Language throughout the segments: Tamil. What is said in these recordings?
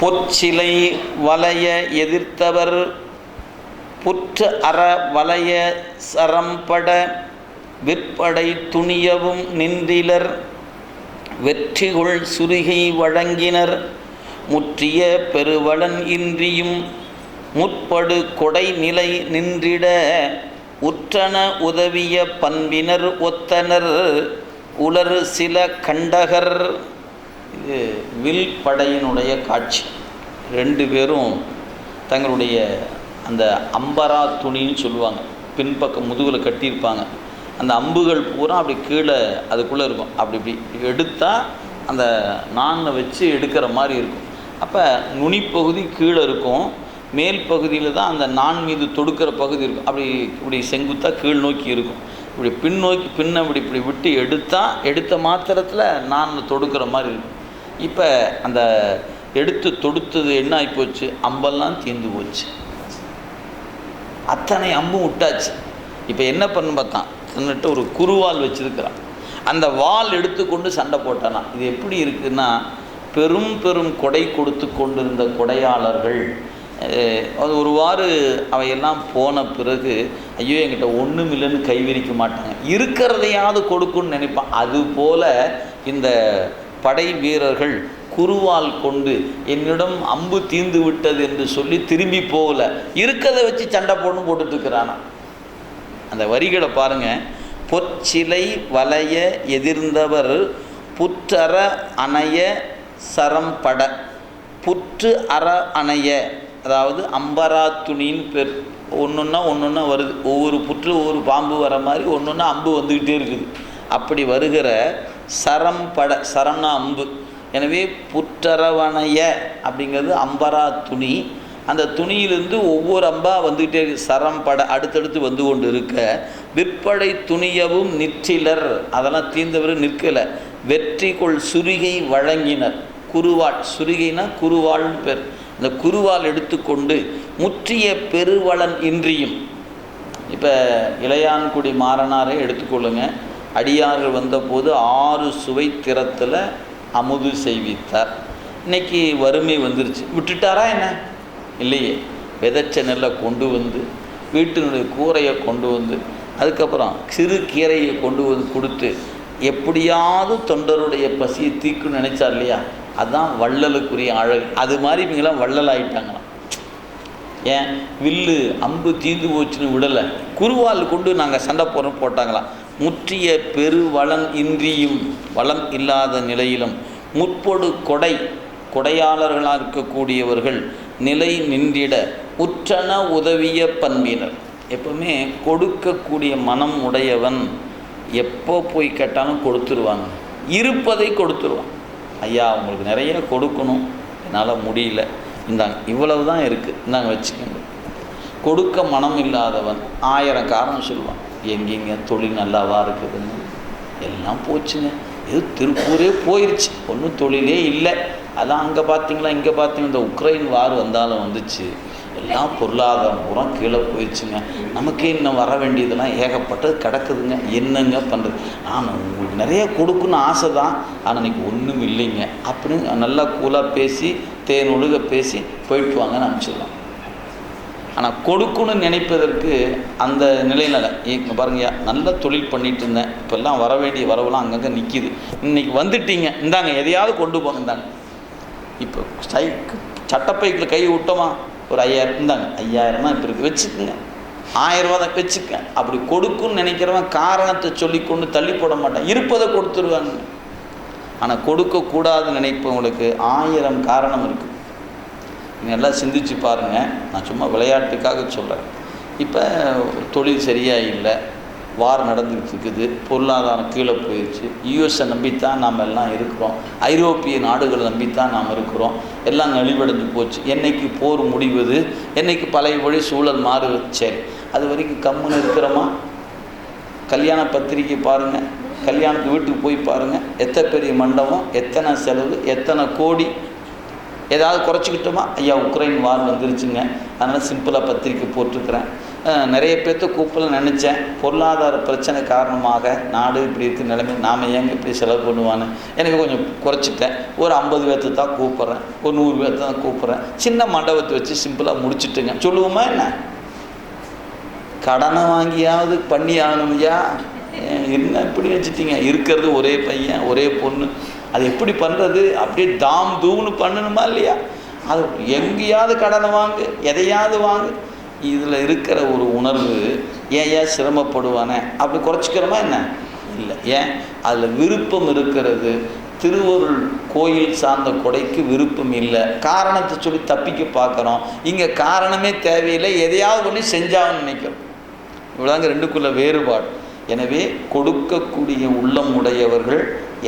பொற்சிலை வலைய எதிர்த்தவர் புற்று அற வலைய சரம்பட விற்படை துணியவும் நின்றிலர் வெற்றிகொள் சுருகை வழங்கினர் முற்றிய பெருவளன் இன்றியும் முற்படு கொடை நிலை நின்றிட உற்றன உதவிய பண்பினர் ஒத்தனர் உலர் சில கண்டகர். இது வில் படையினுடைய காட்சி. ரெண்டு பேரும் தங்களுடைய அந்த அம்பரா துணின்னு சொல்லுவாங்க. பின்பக்கம் முதுகில் கட்டியிருப்பாங்க. அந்த அம்புகள் பூரா அப்படி கீழே அதுக்குள்ளே இருக்கும். அப்படி இப்படி எடுத்தால் அந்த நானை வச்சு எடுக்கிற மாதிரி இருக்கும். அப்போ நுனிப்பகுதி கீழே இருக்கும். மேல் பகுதியில் தான் அந்த நான் மீது தொடுக்கிற பகுதி இருக்கும். அப்படி இப்படி செங்குத்தாக கீழ் நோக்கி இருக்கும். இப்படி பின்னோக்கி பின்ன இப்படி இப்படி விட்டு எடுத்தால் எடுத்த மாத்திரத்தில் நான் தொடுக்கிற மாதிரி இருக்கும். இப்போ அந்த எடுத்து தொடுத்தது என்ன ஆகிப்போச்சு அம்பெல்லாம் தீர்ந்து போச்சு. அத்தனை அம்பும் விட்டாச்சு. இப்போ என்ன பண்ணு பார்த்தான் தன்னிட்ட ஒரு குருவால் வச்சுருக்கிறான். அந்த வால் எடுத்துக்கொண்டு சண்டை போட்டானா. இது எப்படி இருக்குன்னா பெரும் பெரும் கொடை கொடுத்து கொண்டிருந்த கொடையாளர்கள் அது ஒருவாறு அவையெல்லாம் போன பிறகு ஐயோ என்கிட்ட ஒன்றும் இல்லைன்னு கைவிரிக்க மாட்டாங்க. இருக்கிறதையாவது கொடுக்குன்னு நினைப்பான். அதுபோல இந்த படை வீரர்கள் குருவால் கொண்டு என்னிடம் அம்பு தீந்து விட்டது என்று சொல்லி திரும்பி போகல. இருக்கிறத வச்சு சண்டை போடணும் போட்டுட்ருக்கிறானா? அந்த வரிகளை பாருங்கள் பொற்சிலை வளைய எதிர்ந்தவர் புற்றற அணைய சரம்பட புற்று அற அணைய அதாவது அம்பரா துணின்னு பேர் ஒன்றுன்னா ஒன்றுன்னா வருது. ஒவ்வொரு புற்று ஒவ்வொரு பாம்பு வர மாதிரி ஒன்றுன்னா அம்பு வந்துக்கிட்டே இருக்குது. அப்படி வருகிற சரம் பட சரம்னா அம்பு. எனவே புற்றரவணைய அப்படிங்கிறது அம்பரா துணி. அந்த துணியிலிருந்து ஒவ்வொரு அம்பா வந்துக்கிட்டே சரம் பட அடுத்தடுத்து வந்து கொண்டு இருக்க விற்படை துணியவும் நிற்றிலர். அதெல்லாம் தீர்ந்தவர் நிற்கலை. வெற்றி கொள் சுருகை வழங்கினர். குருவாள். சுருகைனா குருவாள்னு பேர். இந்த குருவால் எடுத்துக்கொண்டு முற்றிய பெருவளன் இன்றியும். இப்போ இளையான்குடி மாறனாரே எடுத்துக்கொள்ளுங்க. அடியார்கள் வந்தபோது ஆறு சுவை திறத்தில் அமுது செய்வித்தார். இன்னைக்கு வறுமை வந்துருச்சு. விட்டுட்டாரா என்ன? இல்லையே. விதைச்ச நெல்லை கொண்டு வந்து வீட்டினுடைய கூரையை கொண்டு வந்து அதுக்கப்புறம் சிறு கீரையை கொண்டு வந்து கொடுத்து எப்படியாவது தொண்டருடைய பசியை தீக்குன்னு நினைச்சார் இல்லையா? அதான் வள்ளலுக்குரிய அழகு அது மாதிரி இவங்கெல்லாம் வள்ளல் ஆகிட்டாங்களாம் ஏன்? வில்லு அம்பு தீந்து போச்சுன்னு விடலை. குருவால் கொண்டு நாங்கள் சண்டை போகிறோம் போட்டாங்களாம். முற்றிய பெருவளம் இன்றியும் வளம் இல்லாத நிலையிலும் முற்பொடு கொடை கொடையாளர்களாக இருக்கக்கூடியவர்கள் நிலை நின்றிட உற்றன உதவிய பண்பினர். எப்பவுமே கொடுக்கக்கூடிய மனம் உடையவன் எப்போ போய் கேட்டாலும் கொடுத்துருவாங்க. இருப்பதை கொடுத்துருவான். ஐயா உங்களுக்கு நிறைய கொடுக்கணும். என்னால் முடியல. இந்தாங்க இவ்வளவு தான் இருக்குது இந்தாங்க வச்சுக்கோங்க. கொடுக்க மனம் இல்லாதவன் ஆயிரம் காரணம் சொல்லுவான். எங்கெங்க தொழில் நல்லாவா இருக்குதுன்னு எல்லாம் போச்சுங்க. இது திருப்பூரே போயிடுச்சு ஒன்றும் தொழிலே இல்லை. அதான் அங்கே பார்த்தீங்களா இங்கே பார்த்தீங்கன்னா இந்த உக்ரைன் வார் வந்தாலும் வந்துச்சு. எல்லாம் பொருளாதாரம் பூரா கீழே போயிடுச்சுங்க. நமக்கே இன்னும் வர வேண்டியதெல்லாம் ஏகப்பட்டது கிடக்குதுங்க. என்னங்க பண்ணுறது நான் உங்களுக்கு நிறைய கொடுக்கணும்னு ஆசை தான் ஆனால் இன்னைக்கு ஒன்றும் இல்லைங்க. அப்படின்னு நல்லா கூலாக பேசி தேன் ஒழுக பேசி போயிட்டு வாங்கன்னு அனுப்பிச்சிடலாம். ஆனால் கொடுக்கணும்னு நினைப்பதற்கு அந்த நிலையில் இங்கே பாருங்கய்யா நல்ல தொழில் பண்ணிட்டு இருந்தேன். இப்போல்லாம் வர வேண்டிய வரவெல்லாம் அங்கங்கே நிற்கிது இன்னைக்கு வந்துட்டீங்க. இந்தாங்க எதையாவது கொண்டு போங்க இந்தாங்க. இப்போ சை சட்டப்பைக்கில் கை விட்டோமா ஒரு ஐயாயிரம் இந்தாங்க. ஐயாயிரம்னா இப்போ இருக்குது வச்சுக்கோங்க. ஆயிரரூவா தான் வச்சுக்க அப்படி கொடுக்குன்னு நினைக்கிறவன் காரணத்தை சொல்லி கொண்டு தள்ளி போட மாட்டான். இருப்பதை கொடுத்துருவாங்க ஆனால் கொடுக்கக்கூடாதுன்னு நினைப்பவங்களுக்கு ஆயிரம் காரணம் இருக்குது எல்லாம் சிந்திச்சு பாருங்கள் நான் சும்மா விளையாட்டுக்காக சொல்கிறேன் இப்போ தொழில் சரியாக இல்லை. வார் நடந்துக்கிட்டு இருக்குது. பொருளாதாரம் கீழே போயிடுச்சு யூஎஸை நம்பித்தான் நாம் எல்லாம் இருக்கிறோம். ஐரோப்பிய நாடுகளை நம்பித்தான் நாம் இருக்கிறோம். எல்லாம் நலிவடைஞ்சு போச்சு. என்னைக்கு போர் முடிவது என்னைக்கு பழைய வழி சூழல் மாறுவது? சரி. அது வரைக்கும் கம்முன்னு இருக்கிறோமா? கல்யாண பத்திரிக்கை பாருங்கள் கல்யாணத்து வீட்டுக்கு போய் பாருங்கள் எத்தனை பெரிய மண்டபம் எத்தனை செலவு எத்தனை கோடி ஏதாவது குறைச்சிக்கிட்டோமா? ஐயா உக்ரைன் வார் வந்துருச்சுங்க. அதனால் சிம்பிளாக பத்திரிக்கை போட்டிருக்கிறேன். நிறைய பேர்த்த கூப்பிட நினச்சேன். பொருளாதார பிரச்சனை காரணமாக நாடு இப்படி இருக்க நிலைமை நாம் ஏங்க இப்படி செலவு பண்ணுவான்னு? எனக்கு கொஞ்சம் குறைச்சிட்டேன். ஒரு ஐம்பது பேர்த்து தான் கூப்பிட்றேன். ஒரு நூறு பேர்த்து தான் கூப்பிட்றேன். சின்ன மண்டபத்தை வச்சு சிம்பிளாக முடிச்சிட்டுங்க. சொல்லுவோமா என்ன? கடனை வாங்கியாவது பண்ணி ஆகணும் ஐயா. என்ன இப்படி வச்சுட்டீங்க இருக்கிறது ஒரே பையன் ஒரே பொண்ணு. அது எப்படி பண்ணுறது அப்படியே தாம் தூன்னு பண்ணணுமா இல்லையா? அது எங்கேயாவது கடனை வாங்கு எதையாவது வாங்கு. இதில் இருக்கிற ஒரு உணர்வு ஏன் ஏன் சிரமப்படுவானே? அப்படி குறைச்சிக்கிறோமா என்ன? இல்லை ஏன்? அதில் விருப்பம் இருக்கிறது. திருவருள் கோயில் சார்ந்த கொடைக்கு விருப்பம் இல்லை. காரணத்தை சொல்லி தப்பிக்க பார்க்குறோம். இங்கே காரணமே தேவையில்லை. எதையாவது ஒன்று செஞ்சாகணும்னு நினைக்கிறோம். இவ்வளோதாங்க ரெண்டுக்குள்ள வேறுபாடு. எனவே கொடுக்கக்கூடிய உள்ளம் உடையவர்கள்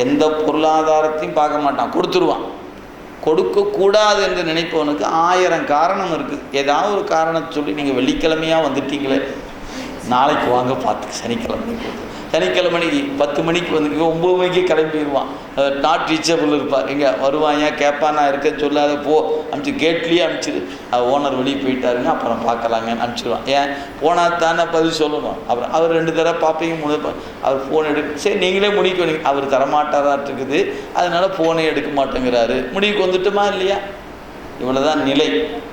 எந்த பொருளாதாரத்தையும் பார்க்க மாட்டான் கொடுத்துருவான். கொடுக்கக்கூடாது என்று நினைப்பவனுக்கு ஆயிரம் காரணம் இருக்குது ஏதாவது ஒரு காரணத்தை சொல்லி நீங்கள் வெள்ளிக்கிழமையாக வந்துட்டீங்களே நாளைக்கு வாங்க பார்த்து சனிக்கிழமை. சனிக்கிழமைக்கு பத்து மணிக்கு வந்து ஒம்பது மணிக்கு கிளம்பிடுவான். நாட் ரீச்சபிள் இருப்பார். எங்கே வருவான் ஏன் கேட்பான் நான் இருக்கேன்னு சொல்லாத போ அனுப்பிச்சு கேட்லேயே அமிச்சிரு. ஓனர் வெளியே போயிட்டாருங்க அப்புறம் பார்க்கலாங்கன்னு அனுப்பிச்சிடுவான் ஏன்? போனால் தானே பதில் சொல்லணும். அப்புறம் அவர் ரெண்டு தடவை பார்ப்பீங்க மூணு அவர் ஃபோன் எடுக்க சரி நீங்களே முடிக்க அவர் தரமாட்டாராட்டு இருக்குது. அதனால் ஃபோனே எடுக்க மாட்டேங்கிறாரு. முடிவுக்கு வந்துட்டுமா இல்லையா? இவ்வளோதான் நிலை.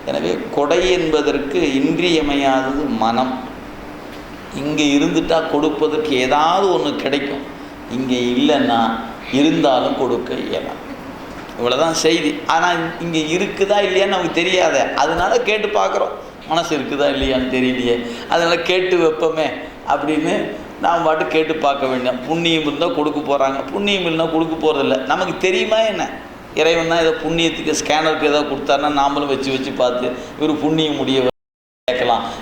எனவே கொடை என்பதற்கு இன்றியமையாதது மனம். இங்கே இருந்துட்டால் கொடுப்பதற்கு ஏதாவது ஒன்று கிடைக்கும். இங்கே இல்லைன்னா இருந்தாலும் கொடுக்க இயலாம். இவ்வளோதான் செய்தி. ஆனால் இங்கே இருக்குதா இல்லையான்னு நமக்கு தெரியாத. அதனால கேட்டு பார்க்குறோம். மனசு இருக்குதா இல்லையான்னு தெரியலையே. அதனால் கேட்டு வைப்போமே அப்படின்னு நாம் பாட்டு கேட்டு பார்க்க வேண்டாம். புண்ணியம் இருந்தால் கொடுக்க போகிறாங்க புண்ணியம் இல்லைன்னா கொடுக்க போகிறதில்ல நமக்கு தெரியுமா என்ன? இறைவன் தான் ஏதோ புண்ணியத்துக்கு ஸ்கேனருக்கு ஏதாவது கொடுத்தாருன்னா நாமளும் வச்சு வச்சு பார்த்து இவர் புண்ணியம் முடிய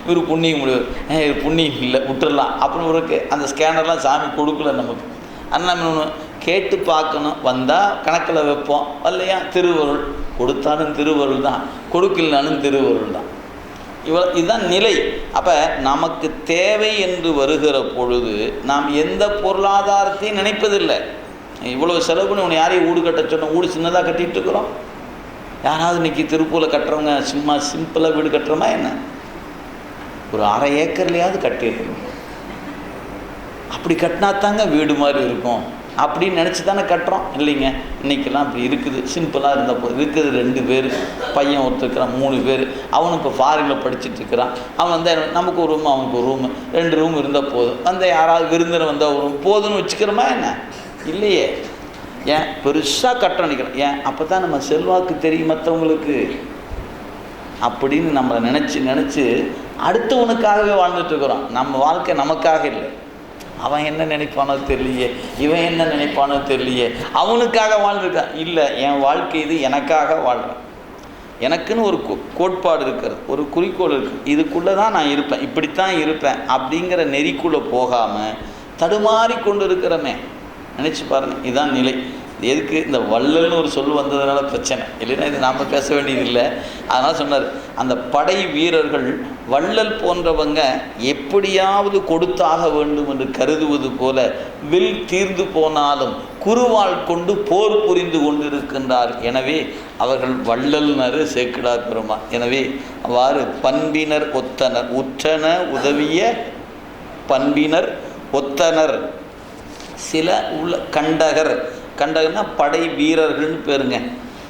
இவர் புண்ணியம் முடிவார் ஏ இது புண்ணியம் இல்லை விட்டுடலாம் அப்புறம் இவருக்கு அந்த ஸ்கேனர்லாம் சாமி கொடுக்கல நமக்கு. ஆனால் நம்ம கேட்டு பார்க்கணும். வந்தால் கணக்கில் வைப்போம். இல்லையா திருவருள். கொடுத்தாலும் திருவருள் தான். கொடுக்கலனாலும் திருவருள் தான். இவ்வளோ இதுதான் நிலை. அப்போ நமக்கு தேவை என்று வருகிற பொழுது நாம் எந்த பொருளாதாரத்தையும் நினைப்பதில்லை. இவ்வளோ செலவுன்னு உன்னை யாரையும் வீடு கட்ட சொன்ன வீடு சின்னதாக கட்டிகிட்டு இருக்கிறோம். யாராவது இன்னைக்கு திருப்பூரில் கட்டுறவங்க சும்மா சிம்பிளாக வீடு கட்டுறோமா என்ன? ஒரு அரை ஏக்கர்லையாவது கட்டிடணும் அப்படி கட்டினா தாங்க வீடு மாதிரி இருக்கும். அப்படின்னு நினச்சி தானே கட்டுறோம். இல்லைங்க இன்றைக்கெல்லாம் அப்படி இருக்குது. சிம்பிளாக இருந்தப்போ இருக்குது ரெண்டு பேர் பையன் ஒருத்தருக்கிறான் மூணு பேர். அவனும் இப்போ ஃபாரினில் படிச்சுட்டு இருக்கிறான் அவன் வந்து நமக்கு ஒரு ரூம் அவனுக்கு ஒரு ரூம் ரெண்டு ரூம் இருந்தால் போதும். அந்த யாராவது விருந்தினர் வந்தால் ஒரு ரூம் போதும்னு வச்சுக்கிறோமா என்ன? இல்லையே. ஏன்? பெருசாக கட்டணும் நினைக்கிறோம். ஏன்? அப்போ தான் நம்ம செல்வாக்கு தெரியும் மற்றவங்களுக்கு அப்படின்னு நம்மளை நினச்சி நினச்சி அடுத்தவனுக்காகவே வாழ்ந்துட்டுருக்குறோம் நம்ம வாழ்க்கை நமக்காக இல்லை. அவன் என்ன நினைப்பானோ தெரியலையே. இவன் என்ன நினைப்பானோ தெரியலையே. அவனுக்காக வாழ்ந்துருக்கான். இல்லை என் வாழ்க்கை இது எனக்காக வாழ்கிறேன் எனக்குன்னு ஒரு கோ- கோட்பாடு இருக்கிறது. ஒரு குறிக்கோள் இருக்குது இதுக்குள்ளே தான் நான் இருப்பேன். இப்படித்தான் இருப்பேன் அப்படிங்கிற நெறிக்குள்ளே போகாமல் தடுமாறி கொண்டு இருக்கிறமே. நினச்சி பாருங்க. இதுதான் நிலை. எதுக்கு? இந்த வள்ளல்னு ஒரு சொல் வந்ததுனால பிரச்சனை. இல்லைன்னா இது நாம் பேச வேண்டியதில்லை. அதனால் சொன்னார் அந்த படை வீரர்கள் வள்ளல் போன்றவங்க எப்படியாவது கொடுத்தாக வேண்டும் என்று கருதுவது போல வில் தீர்ந்து போனாலும் குருவாள் கொண்டு போர் புரிந்து கொண்டிருக்கின்றார். எனவே அவர்கள் வள்ளல்னர் சேக்கிடார் பெருமா எனவே அவ்வாறு பண்பினர் ஒத்தனர். உற்றன உதவிய பண்பினர் ஒத்தனர். சில உள்ள கண்டகர் கண்டகன்னா படை வீரர்கள்னு பேருங்க.